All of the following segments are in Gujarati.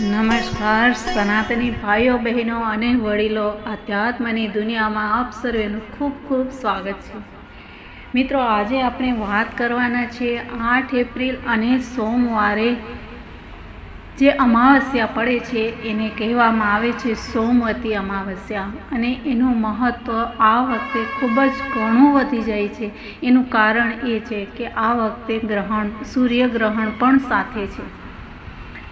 નમસ્કાર, સનાતની ભાઈઓ, બહેનો અને વડીલો, આધ્યાત્મની દુનિયામાં આપ સર્વેનું ખૂબ ખૂબ સ્વાગત છે. મિત્રો, આજે આપણે વાત કરવાના છીએ આઠ એપ્રિલ અને સોમવારે જે અમાવસ્યા પડે છે, એને કહેવામાં આવે છે સોમવતી અમાવસ્યા. અને એનું મહત્ત્વ આ વખતે ખૂબ જ ઘણું વધી જાય છે. એનું કારણ એ છે કે આ વખતે ગ્રહણ, સૂર્યગ્રહણ પણ સાથે છે.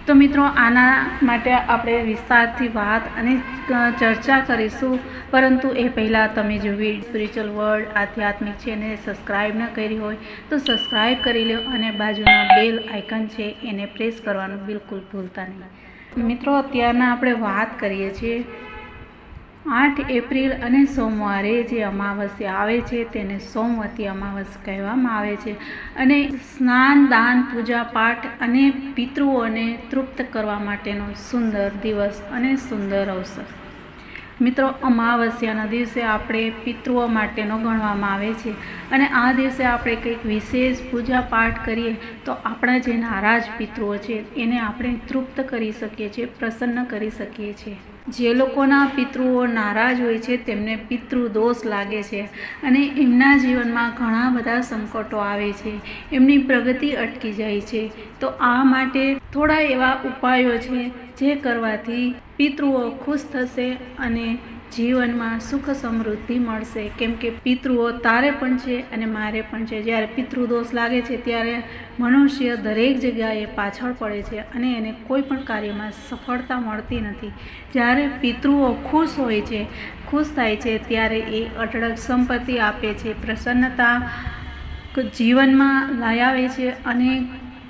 તો મિત્રો, આના માટે આપણે વિસ્તારથી વાત અને ચર્ચા કરીશું. પરંતુ એ પહેલાં તમે જો સ્પિરિચ્યુઅલ વર્લ્ડ આધ્યાત્મિક છે એને સબસ્ક્રાઈબ ન કરી હોય, તો સબસ્ક્રાઈબ કરી લો અને બાજુના બેલ આઇકન છે એને પ્રેસ કરવાનું બિલકુલ ભૂલતા નહીં. મિત્રો, અત્યારના આપણે વાત કરીએ છીએ આઠ એપ્રિલ અને સોમવારે જે અમાવસ્યા આવે છે તેને સોમવતી અમાવસ કહેવામાં આવે છે. અને સ્નાન, દાન, પૂજા પાઠ અને પિતૃઓને તૃપ્ત કરવા માટેનો સુંદર દિવસ અને સુંદર અવસર. મિત્રો, અમાવસ્યાના દિવસે આપણે પિતૃઓ માટેનો ગણવામાં આવે છે. અને આ દિવસે આપણે કંઈક વિશેષ પૂજા પાઠ કરીએ તો આપણા જે નારાજ પિતૃઓ છે એને આપણે તૃપ્ત કરી શકીએ છીએ, પ્રસન્ન કરી શકીએ છીએ. જે લોકોના પિતૃઓ નારાજ હોય છે, તેમને પિતૃ દોષ લાગે છે અને એમના જીવનમાં ઘણા બધા સંકટો આવે છે. એમની પ્રગતિ અટકી જાય છે. તો આ માટે થોડા એવા ઉપાયો છે જે કરવાથી પિતૃઓ ખુશ થશે અને જીવનમાં સુખ સમૃદ્ધિ મળશે. કેમ કે પિતૃઓ તારે પણ છે અને મારે પણ છે. જ્યારે પિતૃદોષ લાગે છે, ત્યારે મનુષ્ય દરેક જગ્યાએ પાછળ પડે છે અને એને કોઈ પણ કાર્યમાં સફળતા મળતી નથી. જ્યારે પિતૃઓ ખુશ હોય છે, ખુશ થાય છે, ત્યારે એ અઢળક સંપત્તિ આપે છે, પ્રસન્નતા જીવનમાં લાયાવે છે અને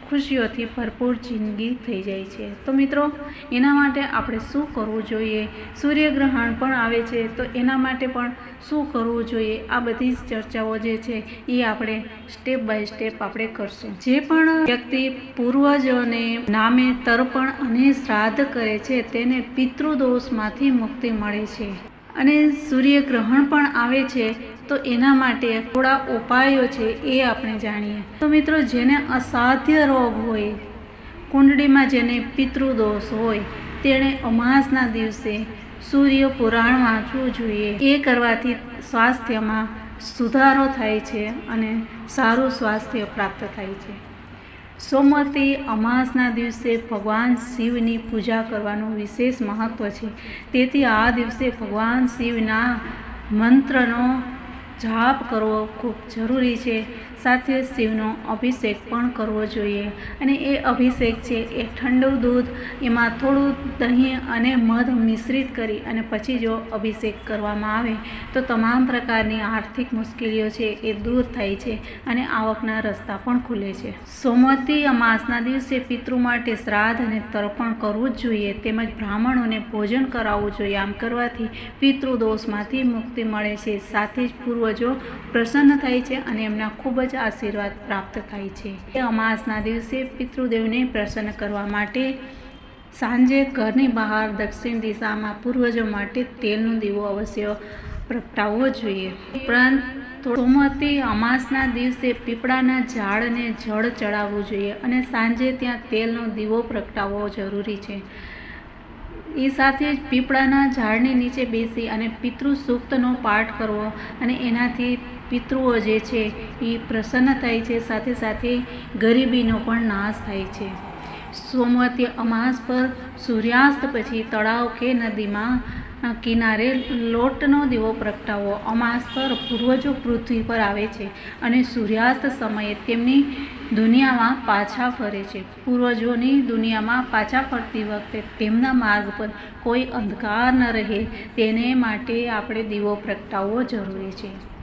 ખુશીઓથી ભરપૂર જિંદગી થઈ જાય છે. તો મિત્રો, એના માટે આપણે શું કરવું જોઈએ? સૂર્યગ્રહણ પણ આવે છે, તો એના માટે પણ શું કરવું જોઈએ? આ બધી જ ચર્ચાઓ જે છે, એ આપણે સ્ટેપ બાય સ્ટેપ આપણે કરશું. જે પણ વ્યક્તિ પૂર્વજોને નામે તર્પણ અને શ્રાદ્ધ કરે છે, તેને પિતૃદોષમાંથી મુક્તિ મળે છે. અને સૂર્યગ્રહણ પણ આવે છે તો એના માટે થોડા ઉપાયો છે એ આપણે જાણીએ. તો મિત્રો, જેને અસાધ્ય રોગ હોય, કુંડળીમાં જેને પિતૃદોષ હોય, તેણે અમાસના દિવસે સૂર્ય પુરાણ વાંચવું જોઈએ. એ કરવાથી સ્વાસ્થ્યમાં સુધારો થાય છે અને સારું સ્વાસ્થ્ય પ્રાપ્ત થાય છે. સોમવતી અમાસના દિવસે ભગવાન શિવની પૂજા કરવાનું વિશેષ મહત્ત્વ છે. તેથી આ દિવસે ભગવાન શિવના મંત્રનો જાપ કરવો ખૂબ જરૂરી છે. સાથે શિવનો અભિષેક પણ કરવો જોઈએ. અને એ અભિષેક છે એ ઠંડુ દૂધ, એમાં થોડું દહીં અને મધ મિશ્રિત કરી અને પછી જો અભિષેક કરવામાં આવે, તો તમામ પ્રકારની આર્થિક મુશ્કેલીઓ છે એ દૂર થાય છે અને આવકના રસ્તા પણ ખુલે છે. સોમવતી અમાસના દિવસે પિતૃ માટે શ્રાદ્ધ અને તર્પણ કરવું જ જોઈએ. તેમજ બ્રાહ્મણોને ભોજન કરાવવું જોઈએ. આમ કરવાથી પિતૃદોષમાંથી મુક્તિ મળે છે. સાથે જ પૂર્વજો પ્રસન્ન થાય છે અને એમના ખૂબ જ આશીર્વાદ પ્રાપ્ત થાય છે. અમાસના દિવસે પિતૃદેવને પ્રસન્ન કરવા માટે સાંજે ઘરની બહાર દક્ષિણ દિશામાં પૂર્વજો માટે તેલનો દીવો અવશ્ય પ્રગટાવવો જોઈએ. ઉપરાંત સોમવતી અમાસના દિવસે પીપળાના ઝાડને જળ ચડાવવું જોઈએ અને સાંજે ત્યાં તેલનો દીવો પ્રગટાવવો જરૂરી છે. એ સાથે જ પીપળાના ઝાડની નીચે બેસી અને પિતૃ સૂક્તનો પાઠ કરવો અને એનાથી પિતૃઓ જે છે એ પ્રસન્ન થાય છે, સાથે સાથે ગરીબીનો પણ નાશ થાય છે. સોમવતી અમાસ પર સૂર્યાસ્ત પછી તળાવ કે નદીમાં કિનારે લોટનો દીવો પ્રગટાવવો અમાસ પર પૂર્વજો પૃથ્વી પર આવે છે અને સૂર્યાસ્ત સમયે તેમની દુનિયામાં પાછા ફરે છે. પૂર્વજોની દુનિયામાં પાછા ફરતી વખતે તેમના માર્ગ પર કોઈ અંધકાર ન રહે. તેને માટે આપણે દીવો પ્રગટાવવો જરૂરી છે.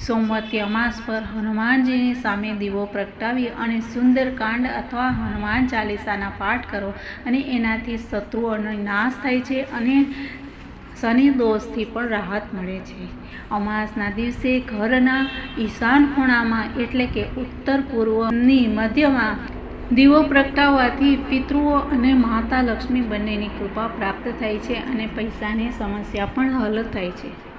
સોમવતી અમાસ પર હનુમાનજીની સામે દીવો પ્રગટાવી અને સુંદરકાંડ અથવા હનુમાન ચાલીસાના પાઠ કરો અને એનાથી શત્રુઓનો નાશ થાય છે અને શનિ દોષથી પણ રાહત મળે છે. અમાસના દિવસે ઘરના ઈશાન ખૂણામાં એટલે કે ઉત્તર પૂર્વની મધ્યમાં દીવો પ્રગટાવવાથી પિતૃઓ અને માતા લક્ષ્મી બંનેની કૃપા પ્રાપ્ત થાય છે અને પૈસાની સમસ્યા પણ હલ થાય છે.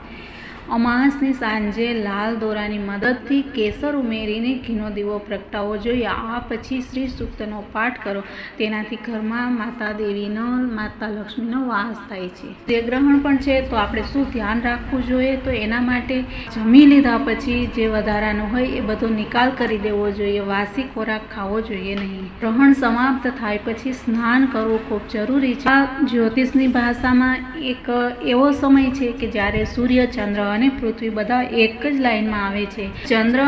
અમાસની સાંજે લાલ દોરાની મદદથી કેસર ઉમેરીને ઘીનો દીવો પ્રગટાવવો જોઈએ. આ પછી શ્રી સૂક્તનો પાઠ કરો. તેનાથી ઘરમાં માતા દેવીનો માતા લક્ષ્મીનો વાસ થાય છે. સૂર્યગ્રહણ પણ છે, તો આપણે શું ધ્યાન રાખવું જોઈએ? તો એના માટે જમી લીધા પછી જે વધારાનો હોય એ બધો નિકાલ કરી દેવો જોઈએ. વાસી ખોરાક ખાવો જોઈએ નહીં. ગ્રહણ સમાપ્ત થાય પછી સ્નાન કરવું ખૂબ જરૂરી છે. આ જ્યોતિષની ભાષામાં એક એવો સમય છે કે જ્યારે સૂર્ય ચંદ્ર અને પૃથ્વી બધા એક જ લાઈનમાં આવે છે. ચંદ્ર,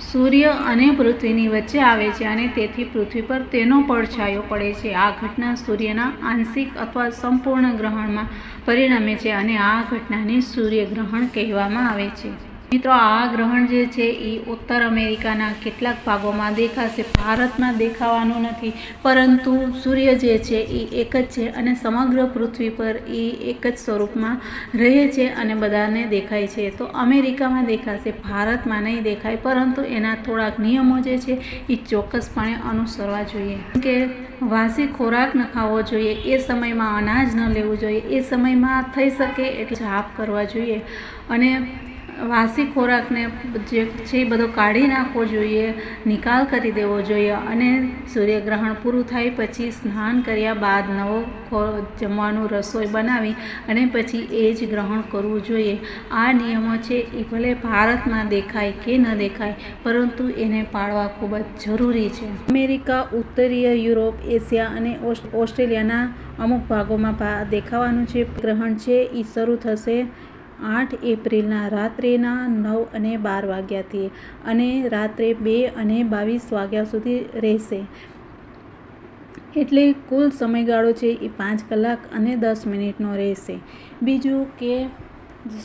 સૂર્ય અને પૃથ્વીની વચ્ચે આવે છે અને તેથી પૃથ્વી પર તેનો પડછાયો પડે છે. આ ઘટના સૂર્યના આંશિક અથવા સંપૂર્ણ ગ્રહણમાં પરિણમે છે અને આ ઘટનાને સૂર્યગ્રહણ કહેવામાં આવે છે. મિત્રો, આ ગ્રહણ જે છે એ ઉત્તર અમેરિકાના કેટલાક ભાગોમાં દેખાશે. ભારતમાં દેખાવાનું નથી, પરંતુ સૂર્ય જે છે એ એક જ છે અને સમગ્ર પૃથ્વી પર એ એક જ સ્વરૂપમાં રહે છે અને બધાને દેખાય છે. તો અમેરિકામાં દેખાશે, ભારતમાં નહીં દેખાય, પરંતુ એના થોડાક નિયમો જે છે એ ચોક્કસપણે અનુસરવા જોઈએ. કે વાસી ખોરાક ન ખાવો જોઈએ, એ સમયમાં અનાજ ન લેવું જોઈએ, એ સમયમાં થઈ શકે એટલે જાપ કરવા જોઈએ. અને વાસી ખોરાકને જે છે એ બધો કાઢી નાખવો જોઈએ, નિકાલ કરી દેવો જોઈએ અને સૂર્યગ્રહણ પૂરું થાય પછી સ્નાન કર્યા બાદ નવો જમવાનું રસોઈ બનાવી અને પછી એ જ ગ્રહણ કરવું જોઈએ. આ નિયમો છે એ ભલે ભારતમાં દેખાય કે ન દેખાય, પરંતુ એને પાળવા ખૂબ જ જરૂરી છે. અમેરિકા, ઉત્તરીય યુરોપ, એશિયા અને ઓસ્ટ્રેલિયાના અમુક ભાગોમાં દેખાવાનું છે. ગ્રહણ છે એ શરૂ થશે આઠ એપ્રિલના રાત્રેના નવ અને બાર વાગ્યાથી અને રાત્રે બે અને બાવીસ વાગ્યા સુધી રહેશે. એટલે કુલ સમયગાળો છે એ પાંચ કલાક અને દસ મિનિટનો રહેશે. બીજું કે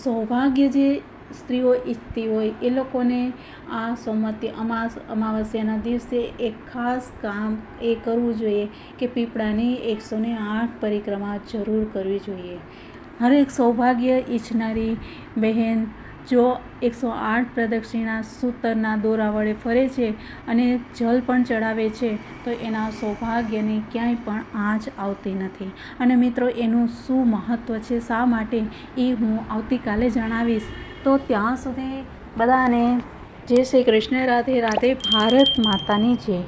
સૌભાગ્ય જે સ્ત્રીઓ ઈચ્છતી હોય એ લોકોને આ સોમવતી અમાસ, અમાવસ્યાના દિવસે એક ખાસ કામ એ કરવું જોઈએ કે પીપળાની એકસો આઠ પરિક્રમા જરૂર કરવી જોઈએ. હરેક સૌભાગ્ય ઈચ્છનારી બહેન, જો એકસો આઠ પ્રદક્ષિણા સૂતરના દોરા વડે ફરે છે અને જલ પણ ચડાવે છે, તો એના સૌભાગ્યની ક્યાંય પણ આંચ આવતી નથી. અને મિત્રો, એનું શું મહત્ત્વ છે? શા માટે એ હું આવતીકાલે જણાવીશ. તો ત્યાં સુધી બધાને જય શ્રી કૃષ્ણ, રાધે રાધે, ભારત માતાની જય.